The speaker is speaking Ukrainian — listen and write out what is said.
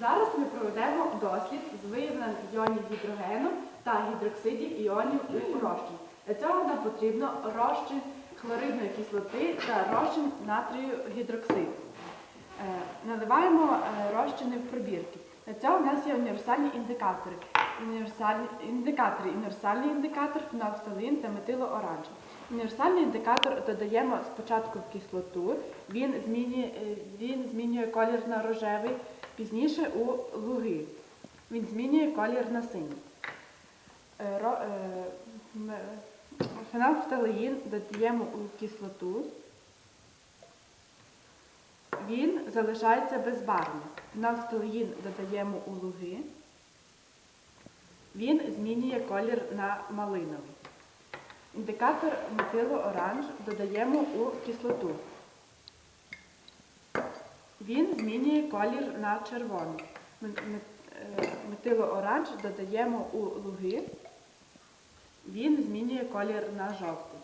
Зараз ми проведемо дослід з виявленням іонів гідрогену та гідроксидів іонів у розчин. Для цього нам потрібно розчин хлоридної кислоти та розчин натрію гідроксиду. Е, Наливаємо е, розчини в пробірки. Для цього в нас є універсальні індикатори. Універсальні індикатори, універсальний індикатор, фенолфталин та метилооранж. Універсальний індикатор додаємо спочатку в кислоту, він змінює, е, він змінює колір на рожевий, пізніше у луги. Він змінює колір на синій. Е, е, м- Фенолфталеїн додаємо у кислоту, він залишається безбарвним. Фенолфталеїн додаємо у луги, він змінює колір на малиновий. Індикатор метилооранж додаємо у кислоту. Він змінює колір на червоний. Е, додаємо у луги. Він змінює колір на жовтий.